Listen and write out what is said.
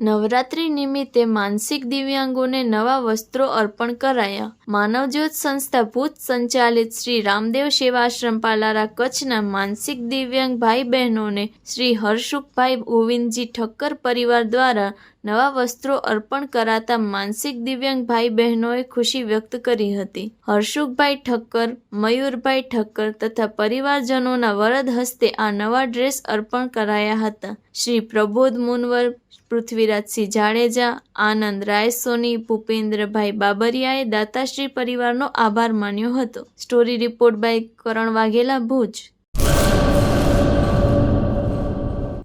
નવરાત્રી નિમિત્તે માનસિક દિવ્યાંગોને નવા વસ્ત્રો અર્પણ કરાયા. માનવજ્યોત સંસ્થા ભૂત સંચાલિત શ્રી રામદેવ સેવાશ્રમ પાલારા કચ્છના માનસિક દિવ્યાંગ ભાઈ બહેનોને શ્રી હર્ષુખભાઈ ગોવિંદજી ઠક્કર પરિવાર દ્વારા નવા વસ્ત્રો અર્પણ કરાતા માનસિક દિવ્યાંગ ભાઈ બહેનોએ ખુશી વ્યક્ત કરી હતી. હર્ષુખભાઈ ઠક્કર, મયુરભાઈ ઠક્કર તથા પરિવારજનોના વરદ હસ્તે આ નવા ડ્રેસ અર્પણ કરાયા હતા. શ્રી પ્રબોધ મુનવર, પૃથ્વીરાજસિંહ જાડેજા, આનંદ રાયસોની, ભૂપેન્દ્રભાઈ બાબરિયાએ દાતાશ્રી પરિવારનો આભાર માન્યો હતો. Story report by Karan Vaghela, Bhuj.